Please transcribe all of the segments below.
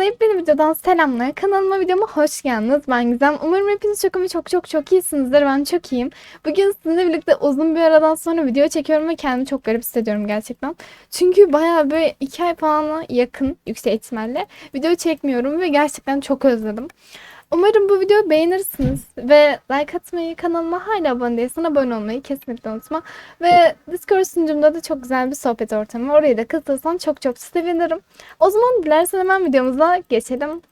Herkese yepyeni videodan selamlar. Kanalıma videoma hoş geldiniz. Ben Gizem. Umarım hepiniz çok ama çok çok çok iyisinizdir. Ben çok iyiyim. Bugün sizinle birlikte uzun bir aradan sonra video çekiyorum ve kendimi çok garip hissediyorum gerçekten. Çünkü bayağı böyle iki ay falan yakın yüksek ihtimalle video çekmiyorum ve gerçekten çok özledim. Umarım bu videoyu beğenirsiniz ve like atmayı, kanalıma hala abone değilsen abone olmayı kesinlikle unutma. Ve Discord sunucumda da çok güzel bir sohbet ortamı. Oraya da katılsan çok çok sevinirim. O zaman dilersen hemen videomuza geçelim.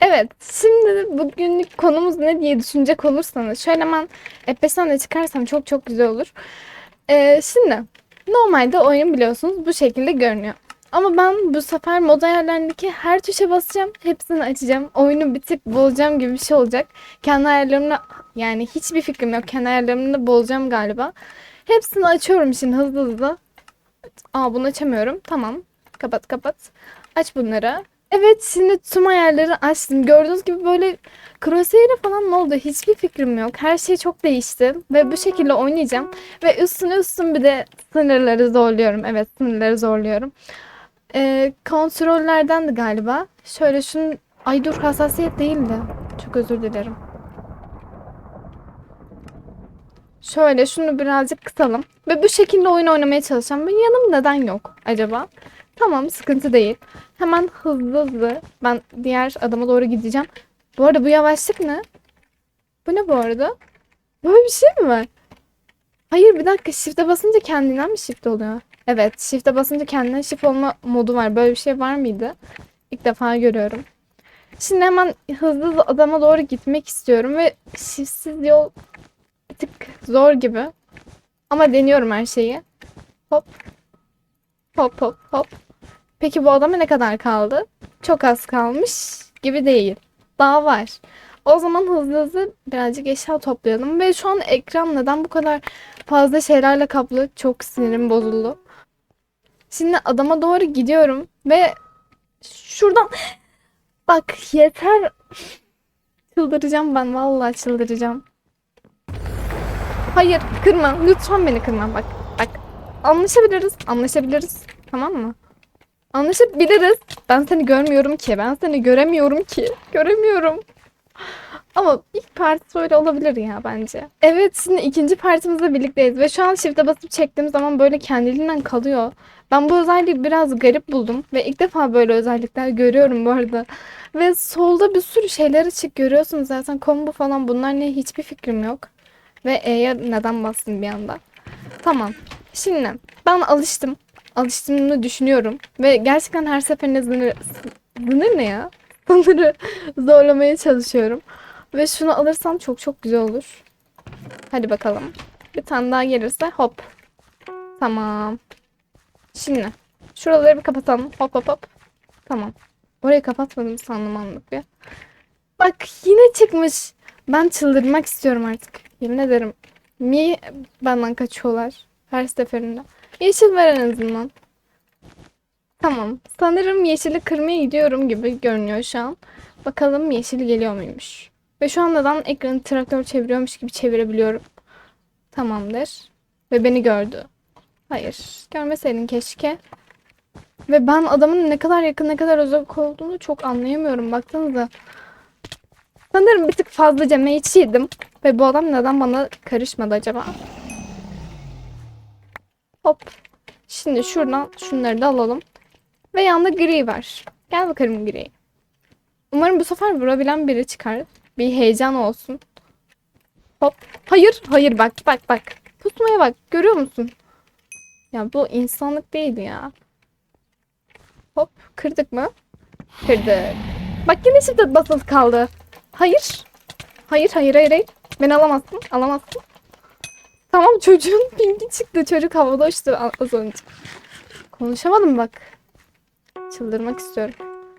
Evet, şimdi bugünlük konumuz ne diye düşünecek olursanız şöyle hemen F5'ten de çıkarsam çok çok güzel olur. Ee, şimdi normalde oyun biliyorsunuz bu şekilde görünüyor. Ama ben bu sefer mod ayarlarındaki her tuşa basacağım. Hepsini açacağım. Oyunu bir tık bozacağım gibi bir şey olacak. Kendi ayarlarımla yani hiçbir fikrim yok. Kendi ayarlarımı da bozacağım galiba. Hepsini açıyorum şimdi hızlı hızlı. Aa bunu açamıyorum. Tamam. Kapat kapat. Aç bunları. Evet şimdi tüm ayarları açtım. Gördüğünüz gibi böyle crosshair'e falan ne oldu hiçbir fikrim yok. Her şey çok değişti ve bu şekilde oynayacağım. Ve üstüne üstün bir de sınırları zorluyorum. Evet sınırları zorluyorum. Ee, kontrollerden de galiba. Şöyle şunun... Ay dur hassasiyet değildi. Çok özür dilerim. Şöyle şunu birazcık kısalım. Ve bu şekilde oyun oynamaya çalışacağım. Ben yanım neden yok acaba? Tamam sıkıntı değil. Hemen hızlı hızlı ben diğer adama doğru gideceğim. Bu arada bu yavaşlık ne? Bu ne bu arada? Böyle bir şey mi var? Hayır bir dakika shift'e basınca kendinden mi shift oluyor? Evet shift'e basınca kendinden shift olma modu var. Böyle bir şey var mıydı? İlk defa görüyorum. Şimdi hemen hızlı adama doğru gitmek istiyorum ve shiftsiz yol bir tık zor gibi. Ama deniyorum her şeyi. Hop. Hop hop hop. Peki bu adama ne kadar kaldı? Çok az kalmış gibi değil. Daha var. O zaman hızlı hızlı birazcık eşya toplayalım. Ve şu an ekran neden bu kadar fazla şeylerle kaplı? Çok sinirim bozuldu. Şimdi adama doğru gidiyorum ve şuradan bak yeter. Çıldıracağım ben vallahi çıldıracağım. Hayır kırma lütfen beni kırma bak bak anlaşabiliriz anlaşabiliriz tamam mı? Anlaşabiliriz. Ben seni görmüyorum ki. Ben seni göremiyorum ki. Göremiyorum. Ama ilk parti öyle olabilir ya bence. Evet şimdi ikinci partimizle birlikteyiz ve şu an shift'e basıp çektiğim zaman böyle kendiliğinden kalıyor. Ben bu özelliği biraz garip buldum ve ilk defa böyle özellikler görüyorum bu arada. Ve solda bir sürü şeyler açık görüyorsunuz zaten combo falan bunlar ne hiçbir fikrim yok. Ve E'ye neden bastım bir anda. Tamam. Şimdi ben alıştım. Alıştığımı düşünüyorum. Ve gerçekten her seferinde sınır... Sınır ne ya? Sınırı zorlamaya çalışıyorum. Ve şunu alırsam çok çok güzel olur. Hadi bakalım. Bir tane daha gelirse hop. Tamam. Şimdi şuraları bir kapatalım. Hop hop hop. Tamam. Orayı kapatmadım sandım anlık bir. Bak yine çıkmış. Ben çıldırmak istiyorum artık. Yemin ederim. Niye benden kaçıyorlar her seferinde? Yeşil ver en azından. Tamam. Sanırım yeşili kırmaya gidiyorum gibi görünüyor şu an. Bakalım yeşil geliyor muymuş. Ve şu an neden ekranı traktör çeviriyormuş gibi çevirebiliyorum. Tamamdır. Ve beni gördü. Hayır. Görmeseydin keşke. Ve ben adamın ne kadar yakın ne kadar uzak olduğunu çok anlayamıyorum. Baksanıza. Sanırım bir tık fazlaca yedim. Ve bu adam neden bana karışmadı acaba? Hop. Şimdi şuradan şunları da alalım. Ve yanında gri var. Gel bakalım gri. Umarım bu sefer vurabilen biri çıkar. Bir heyecan olsun. Hop. Hayır. Hayır bak bak bak. Pusmaya bak. Görüyor musun? Ya bu insanlık değil ya. Hop. Kırdık mı? Kırdık. Bak yine şimdi basılı kaldı. Hayır. Hayır hayır hayır hayır. Beni alamazsın. Alamazsın. Tamam çocuğun pingi çıktı. Çocuk havada uçtu az önce. Konuşamadım bak. Çıldırmak istiyorum.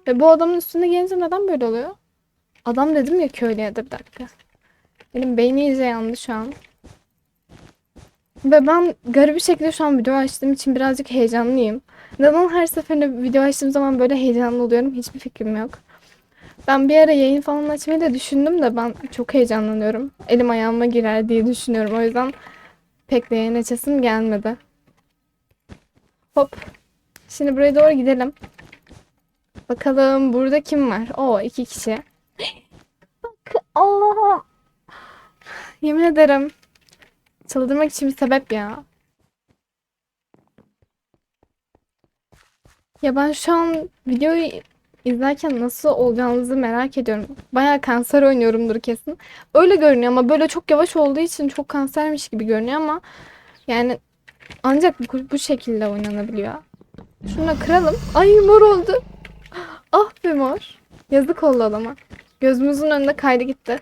Ve bu adamın üstünde gelince neden böyle oluyor? Adam dedim ya köylü ya da bir dakika. Benim beyni iyice yandı şu an. Ve ben garip bir şekilde şu an video açtığım için birazcık heyecanlıyım. Neden her seferinde video açtığım zaman böyle heyecanlı oluyorum hiçbir fikrim yok. Ben bir ara yayın falan açmayı da düşündüm de ben çok heyecanlanıyorum. Elim ayağıma girer diye düşünüyorum. O yüzden pek de yayın açasım gelmedi. Hop. Şimdi buraya doğru gidelim. Bakalım burada kim var? Oo iki kişi. Allah'ım. Yemin ederim. Çıldırmak için bir sebep ya. Ya ben şu an videoyu izlerken nasıl olacağınızı merak ediyorum. Bayağı kanser oynuyorumdur kesin. Öyle görünüyor ama böyle çok yavaş olduğu için çok kansermiş gibi görünüyor ama yani ancak bu, bu şekilde oynanabiliyor. Şunu kıralım. Ay mor oldu. Ah be mor. Yazık oldu adama. Gözümüzün önünde kaydı gitti.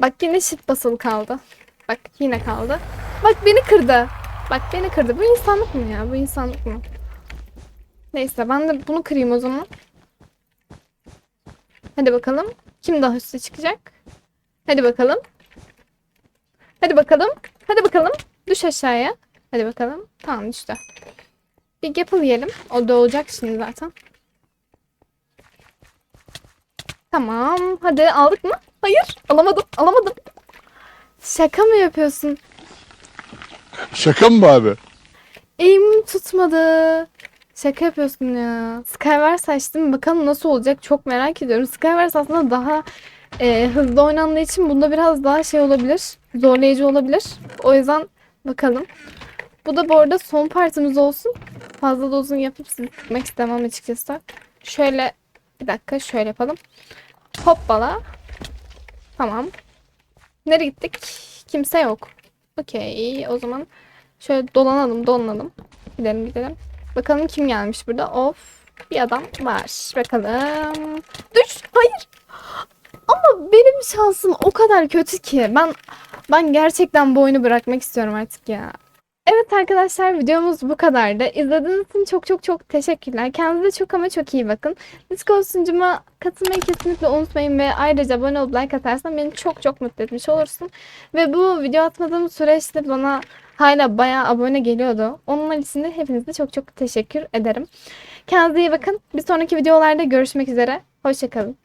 Bak yine shift basılı kaldı. Bak yine kaldı. Bak beni kırdı. Bak beni kırdı. Bu insanlık mı ya? Bu insanlık mı? Neyse ben de bunu kırayım o zaman. Hadi bakalım. Kim daha üste çıkacak? Hadi bakalım. Hadi bakalım. Hadi bakalım. Düş aşağıya. Hadi bakalım. Tamam düştü. Bir Gapple yiyelim. O doğacak şimdi zaten. Tamam. Hadi aldık mı? Hayır. Alamadım. Alamadım. Şaka mı yapıyorsun? Şaka mı bu abi? Eğimim tutmadı. Şaka yapıyorsun ya. Skywars açtım. Bakalım nasıl olacak çok merak ediyorum. Skywars aslında daha e, hızlı oynandığı için bunda biraz daha şey olabilir. Zorlayıcı olabilir. O yüzden bakalım. Bu da bu arada son partimiz olsun. Fazla da uzun yapıp sizi tutmak istemem açıkçası. Şöyle bir dakika şöyle yapalım. Hoppala. Tamam. Nereye gittik? Kimse yok. Okey. O zaman şöyle dolanalım dolanalım. Gidelim gidelim. Bakalım kim gelmiş burada. Of. Bir adam var. Bakalım. Düş. Hayır. Ama benim şansım o kadar kötü ki. Ben ben gerçekten bu oyunu bırakmak istiyorum artık ya. Evet arkadaşlar videomuz bu kadardı. İzlediğiniz için çok çok çok teşekkürler. Kendinize çok ama çok iyi bakın. Discord sunucuma katılmayı kesinlikle unutmayın ve ayrıca abone olup like atarsan beni çok çok mutlu etmiş olursun. Ve bu video atmadığım süreçte bana hala bayağı abone geliyordu. Onlar için de hepinize çok çok teşekkür ederim. Kendinize iyi bakın. Bir sonraki videolarda görüşmek üzere. Hoşçakalın.